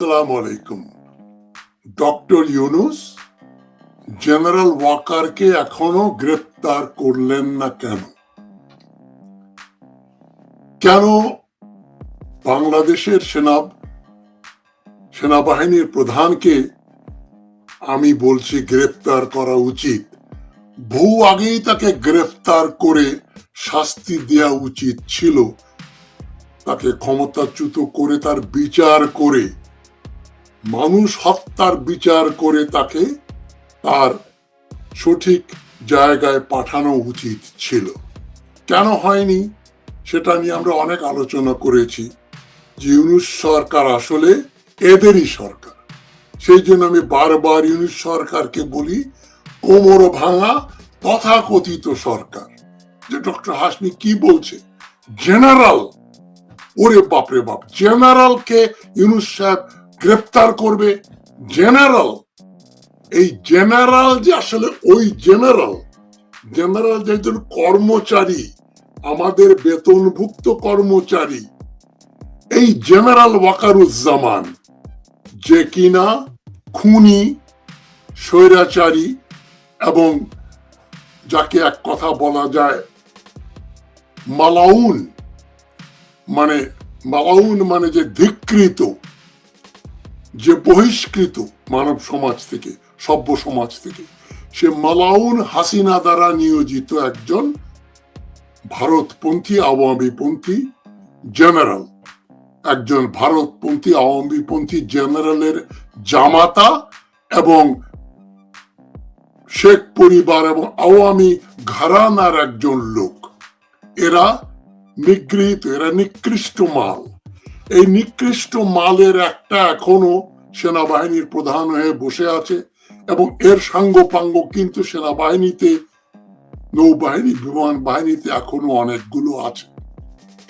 আসসালামু আলাইকুম doctor Yunus general ওয়াকারকে এখনও গ্রেপ্তার করলেন না কেন? কেন বাংলাদেশের সেনা, সেনাবাহিনীর প্রধানকে আমি বলছি গ্রেপ্তার করা উচিত? বহু আগেই তাকে গ্রেফতার করে শাস্তি দেওয়া উচিত ছিল। তাকে ক্ষমতাচ্যুত করে তার বিচার করে মানুষ হত্যার বিচার করে তাকে তার সঠিক জায়গায় পাঠানো উচিত ছিল। কেন হয়নি সেটা নিয়ে আমরা অনেক আলোচনা করেছি। যে ইউনুস সরকার আসলে এদেরই সরকার। সেই জন্য আমি বারবার ইউনুস সরকারকে বলি, কোমর ভাঙা তথাকথিত সরকার। যে ডক্টর হাসমি কি বলছে? জেনারেল। ওরে বাপরে বাপ, জেনারেলকে ইউনুস সাহেব গ্রেপ্তার করবে জেনারেল। এই জেনারেল যে আসলে ওই জেনারেল জেনারেল যে একজন কর্মচারী, আমাদের বেতনভুক্ত কর্মচারী, এই জেনারেল ওয়াকারুজ্জামান, যে কিনা খুনি, স্বৈরাচারী এবং যাকে এক কথা বলা যায় মালাউন মানে মালাউন মানে যে ধিকৃত যে বহিষ্কৃত মানব সমাজ থেকে, সভ্য সমাজ থেকে, সে মালাউন হাসিনা দ্বারা নিয়োজিত একজন ভারতপন্থী, আওয়ামীপন্থী জেনারেল। একজন ভারতপন্থী, আওয়ামীপন্থী জেনারেলের জামাতা এবং শেখ পরিবার এবং আওয়ামী ঘরানার একজন লোক। এরা নিগৃহীত, এরা নিকৃষ্ট মাল। এই নিকৃষ্ট মালের একটা এখনও সেনাবাহিনীর প্রধান হয়ে বসে আছে এবং এর সাঙ্গপাঙ্গ কিন্তু সেনাবাহিনীতে, নৌবাহিনী, বিমান বাহিনীতে এখনও অনেকগুলো আছে।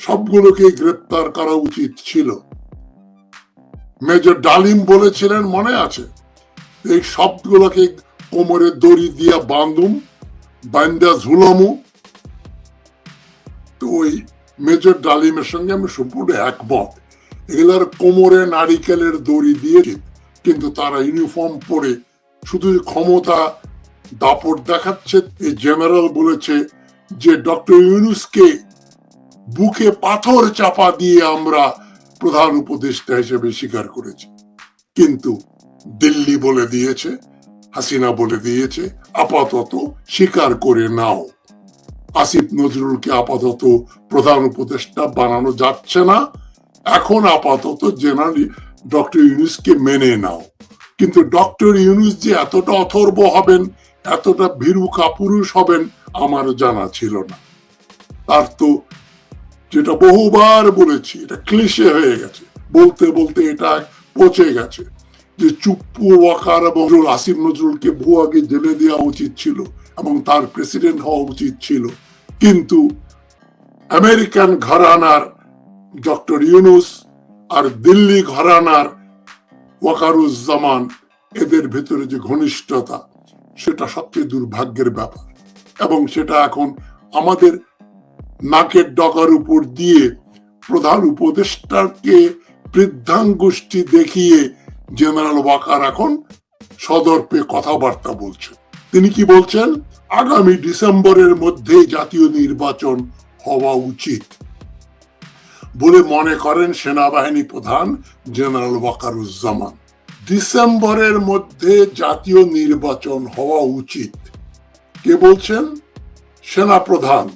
সবগুলোকে গ্রেপ্তার করা উচিত ছিল। মেজর ডালিম বলেছিলেন, মনে আছে? এই সবগুলোকে কোমরে দড়ি দিয়া বান্ধুম বান্দা ঝুলামু। তো ওই মেজর ডালিমের সঙ্গে আমি সম্পূর্ণ একমত। এগুলার কোমরে নারিকেলের দড়ি দিয়েছে, কিন্তু তারা ইউনিফর্ম পরে শুধু ক্ষমতা দাপট দেখাচ্ছে। এই জেনারেল বলেছে যে ডক্টর ইউনুসকে বুকে পাথর চাপা দিয়ে আমরা প্রধান উপদেষ্টা হিসেবে স্বীকার করেছি। কিন্তু দিল্লি বলে দিয়েছে, হাসিনা বলে দিয়েছে, আপাতত স্বীকার করে নাও। আসিফ নজরুলকে আপাতত প্রধান উপদেষ্টা বানানো যাচ্ছে না। এখন আপাতত জেনারেল ডক্টর ইউনুসকে মেনে নাও। কিন্তু ডক্টর ইউনুস যে এতটা অথর্ব হবেন, এতটা ভীরু কাপুরুষ হবেন আমার জানা ছিল না। তার তো যেটা বহুবার বলেছি, এটা ক্লিশে হয়ে গেছে। বলতে বলতে এটা পচে গেছে যে চুপ্পু, ওয়াকার এবং আসিফ নজরুলকে বহু আগে জেলে দেওয়া উচিত ছিল এবং তার প্রেসিডেন্ট হওয়া উচিত ছিল। কিন্তু আমেরিকান ঘরানার ডক্টর ইউনুস আর দিল্লি ঘরানার ওয়াকারুজ্জামান, এদের ভেতরে যে ঘনিষ্ঠতা, সেটা সবচেয়ে দুর্ভাগ্যের ব্যাপার। এবং সেটা এখন আমাদের নাকের ডগার উপর দিয়ে প্রধান উপদেষ্টাকে বৃদ্ধাঙ্গুষ্ঠী দেখিয়ে জেনারেল ওয়াকার এখন সদর্পে কথাবার্তা বলছেন। তিনি কি বলছেন? আগামী ডিসেম্বরের মধ্যে জাতীয় নির্বাচন হওয়া উচিত। বলে মনে করেন সেনাবাহিনী প্রধান জেনারেল ওয়াকারুজ্জামান। ডিসেম্বরের মধ্যে জাতীয় নির্বাচন হওয়া উচিত। কে বলছেন? সেনা প্রধান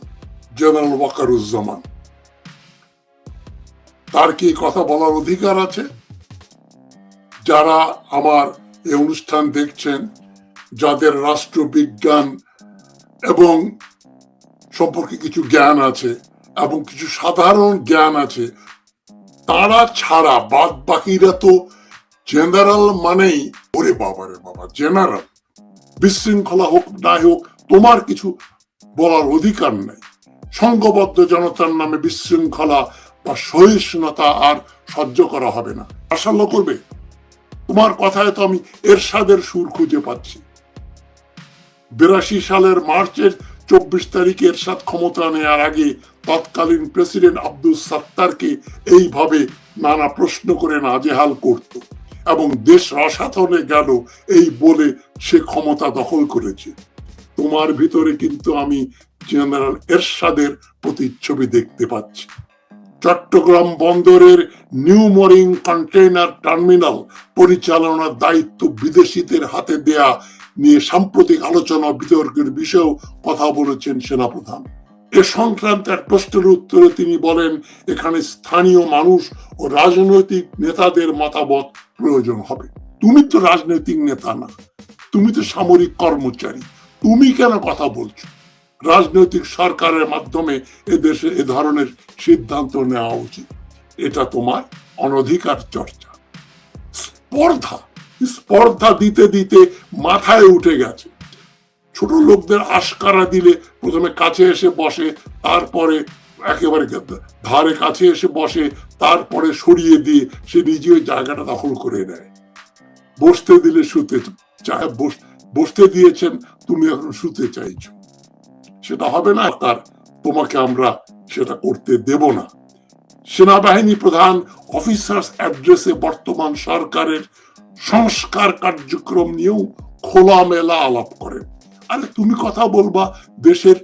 জেনারেল ওয়াকারুজ্জামান। তার কি কথা বলার অধিকার আছে? যারা আমার এই অনুষ্ঠান দেখছেন, যাদের রাষ্ট্রবিজ্ঞান এবং সম্পর্কে কিছু জ্ঞান আছে এবং কিছু সাধারণ জ্ঞান আছে। তারা ছাড়া বাদ বাকিরা তো জেনারেল মানেই, ওরে বাবা রে বাবা জেনারেল বিশৃঙ্খলা হোক না হোক, তোমার কিছু বলার অধিকার নেই। সংঘবদ্ধ জনতার নামে বিশৃঙ্খলা বা সহিষ্ণুতা আর সহ্য করা হবে না। আশাল্য করবে? তোমার কথায় তো আমি এরশাদের সুর খুঁজে পাচ্ছি। বিরাশি সালের মার্চের চব্বিশ তারিখে এরশাদ ক্ষমতা নেওয়ার আগে তৎকালীন প্রেসিডেন্ট আব্দুল সাত্তারকে এইভাবে নানা প্রশ্ন করে নাজেহাল করত এবং দেশ রসাতলে গেল এই বলে সে ক্ষমতা দখল করেছে। তোমার ভিতরে কিন্তু আমি জেনারেল এরশাদের প্রতিচ্ছবি দেখতে পাচ্ছি। চট্টগ্রাম বন্দরের নিউ মরিং কন্টেইনার টার্মিনাল পরিচালনার দায়িত্ব বিদেশিদের হাতে দেয়া নিয়ে সাম্প্রতিক আলোচনা বিতর্কের বিষয়েও কথা বলেছেন সেনাপ্রধান। এ সংক্রান্ত এক প্রশ্নের উত্তরে তিনি বলেন, এখানে স্থানীয় মানুষ ও রাজনৈতিক নেতাদের মতামত প্রয়োজন হবে। তুমি তো রাজনৈতিক নেতা না, তুমি তো সামরিক কর্মচারী, তুমি কেন কথা বলছো? রাজনৈতিক সরকারের মাধ্যমে এদেশে এ ধরনের সিদ্ধান্ত নেওয়া উচিত। এটা তোমার অনধিকার চর্চা। স্পর্ধা স্পর্ধা দিতে দিতে মাথায় উঠে গেছে। ছোট লোকদের আশকারা দিলে প্রথমে কাছে এসে বসে, তারপরে একেবারে ধারে কাছে এসে বসে, তারপরে সরিয়ে দিয়ে সে নিজে ওই জায়গাটা দখল করে নেয়। বসতে দিলে শুতে চায় বসতে দিয়েছেন, তুমি এখন শুতে চাইছো। সেটা হবে না তার তোমাকে আমরা সেটা করতে দেব না। সেনাবাহিনী প্রধান, অফিসার্স অ্যাড্রেসে বর্তমান সরকারের সংস্কার কার্যক্রম নিয়েও খোলামেলা আলাপ করেন আরে তুমি কথা বলবা দেশের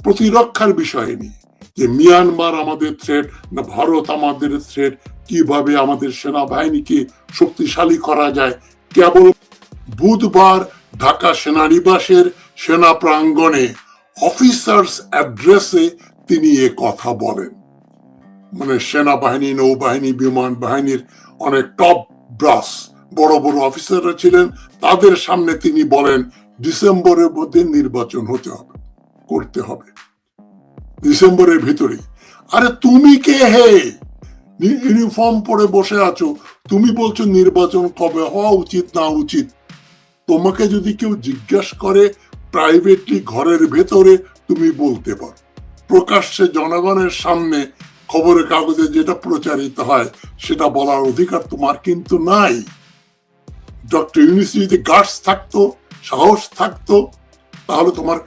প্রতিরক্ষার বিষয়ে নিয়ে, যে মিয়ানমার আমাদের থ্রেট না ভারত আমাদের থ্রেট কীভাবে আমাদের সেনাবাহিনীকে শক্তিশালী করা যায়। কেবল বুধবার ঢাকা সেনানিবাসের সেনা প্রাঙ্গণে অফিসার্স অ্যাড্রেসে তিনি এ কথা বলেন। মানে সেনাবাহিনী, নৌবাহিনী, বিমান বাহিনীর অনেক টপ ব্রাস বড় বড় অফিসাররা ছিলেন। তাদের সামনে তিনি বলেন, ডিসেম্বরের মধ্যে নির্বাচন হতে হবে, করতে হবে। ডিসেম্বরের ভিতরে আরে তুমি কে হে? ইউনিফর্ম পরে বসে আছো। তুমি বলছো নির্বাচন কবে হওয়া উচিত না উচিত। তোমাকে যদি কেউ জিজ্ঞাসা করে, প্রাইভেটলি ঘরের ভেতরে তুমি বলতে পারো। প্রকাশ্যে জনগণের সামনে খবরের কাগজে যেটা প্রচারিত হয়, সেটা বলার অধিকার তোমার কিন্তু নাই। ডক্টর ইউনিস যদি গার্ডস থাকতো, সাহস থাকতো, তাহলে তোমার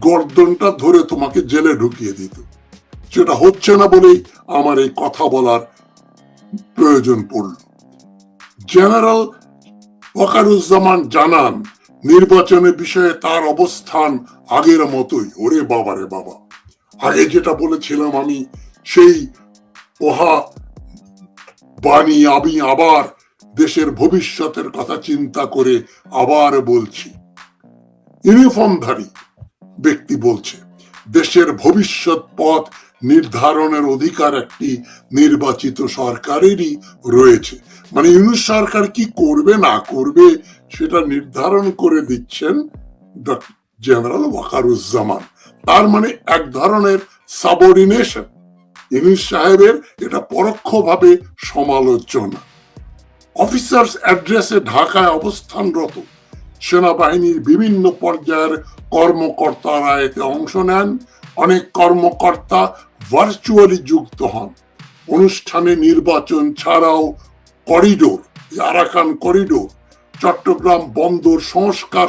গর্দনটা ধরে তোমাকে জেলে ঢুকিয়ে দিত। সেটা হচ্ছে না বলেই আমার এই কথা বলার প্রয়োজন পড়ল। জেনারেল ওয়াকারুজ্জামান জানান, নির্বাচনের বিষয়ে তার অবস্থান আগের মতোই। ওরে বাবা রে বাবা। আগে যেটা বলেছিলাম আমি, সেই ওহা বাণী আমি আবার দেশের ভবিষ্যতের কথা চিন্তা করে আবার বলছি। ইউনিফর্মধারী ব্যক্তি বলছে, দেশের ভবিষ্যৎ পথ নির্ধারণের অধিকার একটি নির্বাচিত সরকারেরই রয়েছে। মানে ইউনুস সরকার কি করবে, না করবে, সেটা নির্ধারণ করে দিচ্ছেন জেনারেল ওয়াকারুজ্জামান। তার মানে এক ধরনের সাবঅর্ডিনেশন। ইউনুস সাহেবের এটা পরোক্ষভাবে সমালোচনা। অফিসার্স অ্যাড্রেসে ঢাকায় অবস্থানরত সেনাবাহিনীর বিভিন্ন পর্যায়ের কর্মকর্তারা এতে অংশ নেন। অনেক কর্মকর্তা ভার্চুয়ালি যুক্ত হন। অনুষ্ঠানে নির্বাচন ছাড়াও করিডোর, আরাকান করিডোর, চট্টগ্রাম বন্দর সংস্কার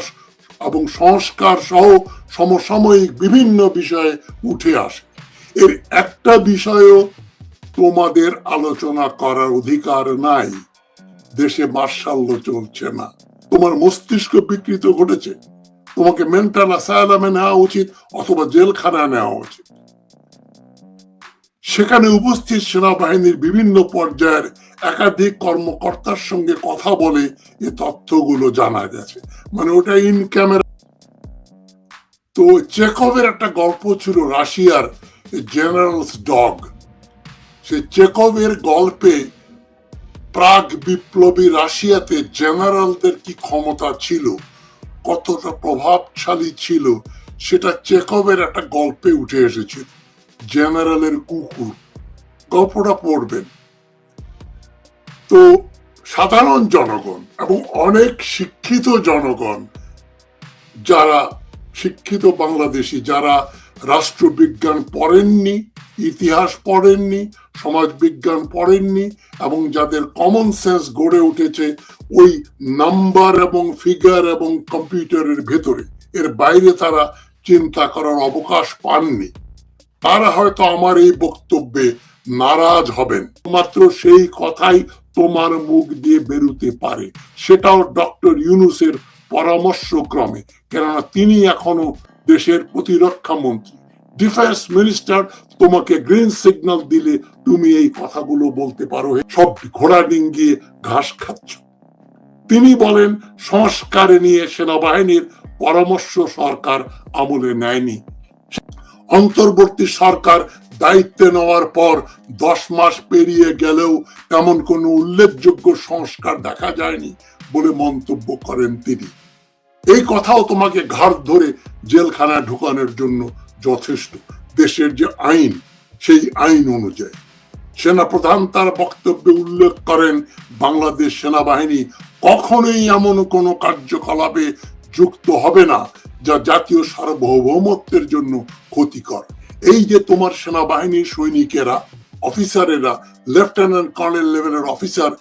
এবং সংস্কার সহ সমসাময়িক বিভিন্ন বিষয়ে উঠে আসে। এর একটা বিষয়ও তোমাদের আলোচনা করার অধিকার নাই। দেশে মার্শাল্য চলছে না। তোমার মস্তিষ্ক বিকৃত ঘটেছে। তোমাকে মেন্টাল অ্যাসাইলামে নেওয়া উচিত অথবা জেলখানায় নেওয়া উচিত। সেখানে উপস্থিত সেনাবাহিনীর বিভিন্ন পর্যায়ের একাধিক কর্মকর্তার সঙ্গে কথা বলে এ তথ্যগুলো জানা গেছে। মানে ওটা ইন ক্যামেরা তো চেকভের একটা গল্প ছিল রাশিয়ার জেনারেলস ডগ সে চেকভের গল্পে প্রাগ বিপ্লবী রাশিয়াতে জেনারেলদের কি ক্ষমতা ছিল? কতটা প্রভাবশালী ছিল? সেটা চেকভের একটা গল্পে উঠে এসেছিল জেনারেলের কুকুর। গল্পটা পড়বেন। তো, সাধারণ জনগণ এবং অনেক শিক্ষিত জনগণ, যারা শিক্ষিত বাংলাদেশি, যারা রাষ্ট্রবিজ্ঞান পড়েননি, ইতিহাস পড়েননি, সমাজবিজ্ঞান পড়েননি, এবং যাদের কমন সেন্স গড়ে উঠেছে ওই নাম্বার এবং ফিগার এবং কম্পিউটারের ভেতরে। এর বাইরে তারা চিন্তা করার অবকাশ পাননি। তারা হয়তো আমার এই বক্তব্যে নারাজ হবেন। মাত্র সেই কথাই তোমার মুখ দিয়ে বেরোতে পারে। সেটাও ডক্টর ইউনুসের পরামর্শক্রমে। কেননা তিনি এখনও দেশের প্রতিরক্ষা মন্ত্রী ডিফেন্স মিনিস্টার তোমাকে গ্রিন সিগন্যাল দিলে তুমি এই কথাগুলো বলতে পারো সব ঘোড়া ডিঙ্গিয়ে ঘাস খাচ্ছ। তিনি বলেন, সংস্কারে নিয়ে সেনাবাহিনীর পরামর্শ সরকার আমলে নেয়নি। অন্তর্বর্তী সরকার দায়িত্বে নেওয়ার পর দশ মাস পেরিয়ে গেলেও তেমন কোনো উল্লেখযোগ্য সংস্কার দেখা যায়নি বলে মন্তব্য করেন তিনি। এই কথাও তোমাকে ঘাড় ধরে জেলখানায় ঢুকানোর জন্য যথেষ্ট। দেশের যে আইন, সেই আইন অনুযায়ী। সেনাপ্রধান তার বক্তব্যে উল্লেখ করেন, বাংলাদেশ সেনাবাহিনী কখনোই এমন কোনো কার্যকলাপে যুক্ত হবে না, যা জাতীয় সার্বভৌমত্বের জন্য ক্ষতিকর। এই যে তোমার সেনাবাহিনীর সৈনিকেরা, অফিসারেরা, লেফটেন্যান্ট কর্নেল লেভেলের অফিসার,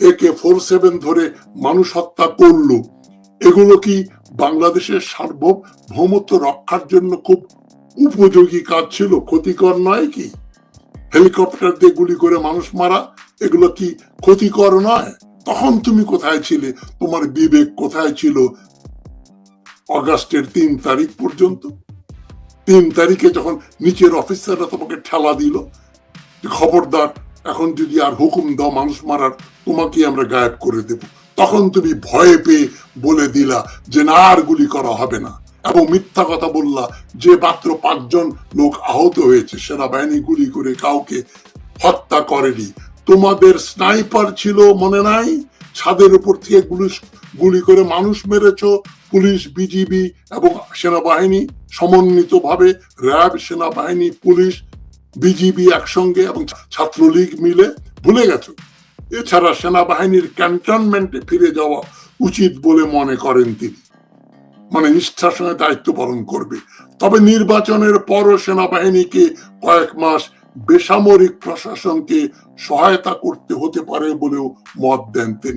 একে ফোর সেভেন ধরে মানুষ হত্যা করল এগুলো কি বাংলাদেশের সার্বভৌমত্ব রক্ষার জন্য খুব উপযোগী কাজ ছিল? ক্ষতিকর নয় কি? হেলিকপ্টার দিয়ে গুলি করে মানুষ মারা, এগুলো কি ক্ষতিকর নয়? তখন তুমি কোথায় ছিলে? তোমার বিবেক কোথায় ছিল অগাস্টের তিন তারিখ পর্যন্ত? তিন তারিখে যখন নিচের অফিসাররা তোমাকে ঠেলা দিল, খবরদার, এখন যদি আর হুকুম দাও মানুষ মারার তোমাকে আমরা গায়েব করে দেব। তখন তুমি ভয়ে পেয়ে বলে দিলা যে না আর গুলি করা হবে না। এবং মিথ্যা কথা বললা যে মাত্র পাঁচজন লোক আহত হয়েছে, সেনাবাহিনী গুলি করে কাউকে হত্যা করেনি। তোমাদের স্নাইপার ছিল মনে নাই? ছাদের উপর থেকে গুলি গুলি করে মানুষ মেরেছ, পুলিশ, বিজিবি এবং সেনাবাহিনী সমন্বিতভাবে, র্যাব, সেনাবাহিনী, পুলিশ, বিজিবি একসঙ্গে এবং ছাত্রলীগ মিলে ভুলে গেছো? এছাড়া সেনাবাহিনীর ক্যান্টনমেন্টে ফিরে যাওয়া উচিত বলে মনে করেন তিনি। মানে নিষ্ঠার সঙ্গে দায়িত্ব পালন করবে। তবে নির্বাচনের পরও সেনাবাহিনীকে কয়েক মাস বেসামরিক প্রশাসনকে সহায়তা করতে হতে পারে বলেও মত দেন তিনি।